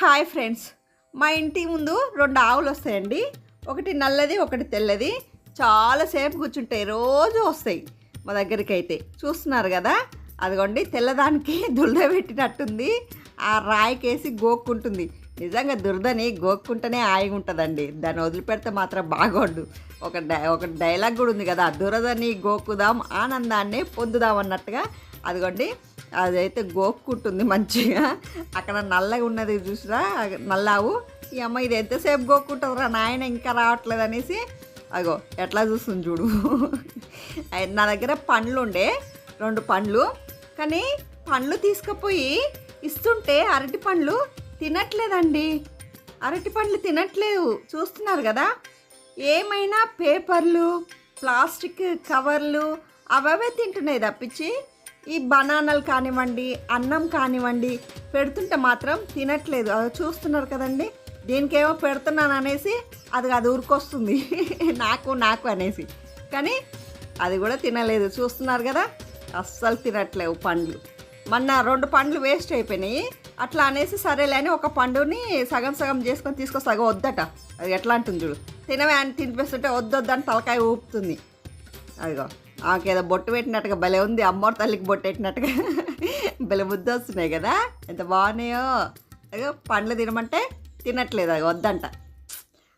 Hi friends. మా ఇంటి ముందు రెండు ఆవులు వస్తాయండి. ఒకటి నల్లది ఒకటి తెల్లది. చాలాసేపు కూర్చుంటాయి. రోజు వస్తాయి మా దగ్గరికి అయితే చూస్తున్నారు కదా? అదిగోండి తెల్లదానికి దురద పెట్టినట్టుంది. ఆ రాయికేసి గోక్కుంటుంది. నిజంగా దురదని గోక్కుంటేనే హాయిగా ఉంటుందండి. దాన్ని వదిలిపెడితే మాత్రం బాగోండు ఒక డై ఒక డైలాగ్ కూడా ఉంది కదా దురదని గోకుదాం ఆనందాన్ని పొందుదాం అన్నట్టుగా. అదిగోండి అదైతే గోక్కుంటుంది మంచిగా. అక్కడ నల్లగా ఉన్నది చూసిరా? నల్లావు. ఈ అమ్మ ఇది ఎంతసేపు గోక్కుంటుందిరా? నాయన ఇంకా రావట్లేదు అనేసి అగో ఎట్లా చూస్తుంది చూడు. నా దగ్గర పండ్లు ఉండే రెండు పండ్లు. కానీ పండ్లు తీసుకుపోయి ఇస్తుంటే అరటి పండ్లు తినట్లేదండి. అరటి పండ్లు తినట్లేవు. చూస్తున్నారు కదా? ఏమైనా పేపర్లు ప్లాస్టిక్ కవర్లు అవే తింటున్నాయి తప్పించి ఈ బనానాలు కానివ్వండి అన్నం కానివ్వండి పెడుతుంటే మాత్రం తినట్లేదు. అది చూస్తున్నారు కదండి. దీనికేమో పెడుతున్నాను అనేసి అది అది ఊరికొస్తుంది. నాకు నాకు అనేసి. కానీ అది కూడా తినలేదు. చూస్తున్నారు కదా? అస్సలు తినట్లేవు పండ్లు. మొన్న రెండు పండ్లు వేస్ట్ అయిపోయినాయి. అట్లా అనేసి సరేలే అని ఒక పండుని సగం సగం చేసుకొని తీసుకొని సగం వద్దట. అది ఎట్లా అంటుంది చూడు. తినవే అని తినిపిస్తుంటే వద్దొద్దని తలకాయ ఊపుతుంది. అదిగో. ఆకేదో బొట్టు పెట్టినట్టుగా భలే ఉంది అమ్మోరు తల్లికి బొట్టు పెట్టినట్టుగా. భలే బుద్ధి వస్తున్నాయి కదా ఎంత బాగున్నాయో. పండ్లు తినమంటే తినట్లేదు అది వద్దంట.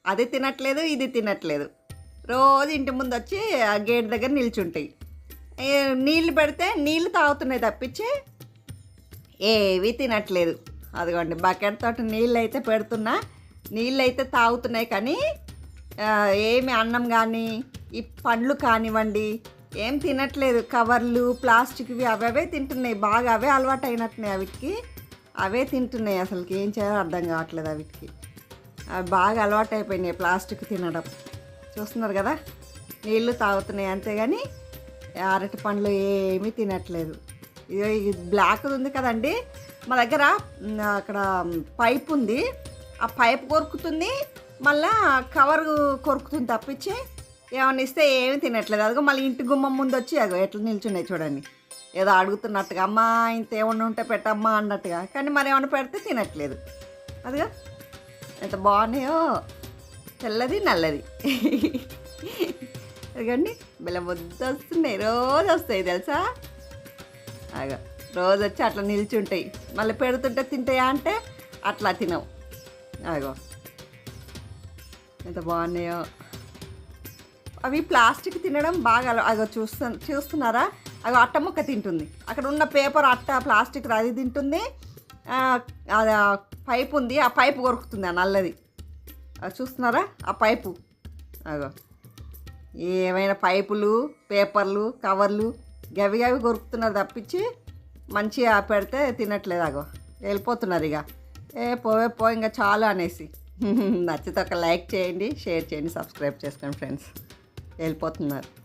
అది తినట్లేదు ఇది తినట్లేదు. రోజు ఇంటి ముందు వచ్చి ఆ గేట్ దగ్గర నిల్చుంటాయి. నీళ్ళు పెడితే నీళ్ళు తాగుతున్నాయి తప్పించి ఏవి తినట్లేదు. అదిగోండి బకెట్ తోటి నీళ్ళు అయితే పెడుతున్నా నీళ్ళు అయితే తాగుతున్నాయి కానీ ఏమి అన్నం కానీ ఈ పండ్లు కానివ్వండి ఏం తినట్లేదు. కవర్లు ప్లాస్టిక్వి అవే తింటున్నాయి. బాగా అవే అలవాటు అయినట్టున్నాయి అవిటికి. అవే తింటున్నాయి అసలుకి. ఏం చేయాలో అర్థం కావట్లేదు అవిటికి. అవి బాగా అలవాటు అయిపోయినాయి ప్లాస్టిక్ తినడం. చూస్తున్నారు కదా? నీళ్ళు తాగుతున్నాయి అంతేగాని అరటి పండ్లు ఏమీ తినట్లేదు. ఇదో ఇది బ్లాక్ ఉంది కదండి? మా దగ్గర అక్కడ పైప్ ఉంది. ఆ పైప్ కొరుకుతుంది. మళ్ళా కవర్ కొరుకుతుంది తప్పించి ఏమన్నా ఇస్తే ఏమి తినట్లేదు. అదిగో మళ్ళీ ఇంటి గుమ్మం ముందు వచ్చి అగో ఎట్లా నిల్చున్నాయి చూడండి. ఏదో అడుగుతున్నట్టుగా అమ్మా ఇంత ఏమన్నా ఉంటే పెట్టమ్మా అన్నట్టుగా. కానీ మరి ఏమన్నా పెడితే తినట్లేదు. అదిగా. ఎంత బాగున్నాయో. తెల్లది నల్లది. అదిగండి. బెల్లం వద్దు వస్తున్నాయి. రోజు వస్తాయి తెలుసా? అగా రోజు వచ్చి అట్లా నిల్చుంటాయి. మళ్ళీ పెడుతుంటే తింటాయా అంటే అట్లా తినవు. అగో ఎంత బాగున్నాయో. అవి ప్లాస్టిక్ తినడం బాగా అదో అగో చూస్తు చూస్తున్నారా? అగో అట్ట ముక్క తింటుంది. అక్కడ ఉన్న పేపర్ అట్ట ప్లాస్టిక్ అది తింటుంది. అది పైపు ఉంది. ఆ పైపు కొరుకుతుంది ఆ నల్లది. అది చూస్తున్నారా? ఆ పైపు. అగో. ఏమైనా పైపులు పేపర్లు కవర్లు గవి గవి కొరుకుతున్నారు తప్పించి మంచిగా పెడితే తినట్లేదు అగో. వెళ్ళిపోతున్నారు ఇక ఏ పోవే పో ఇంకా చాలు అనేసి. నచ్చితే ఒక లైక్ చేయండి షేర్ చేయండి సబ్స్క్రైబ్ చేసుకోండి ఫ్రెండ్స్. వెళ్ళిపోతున్నారు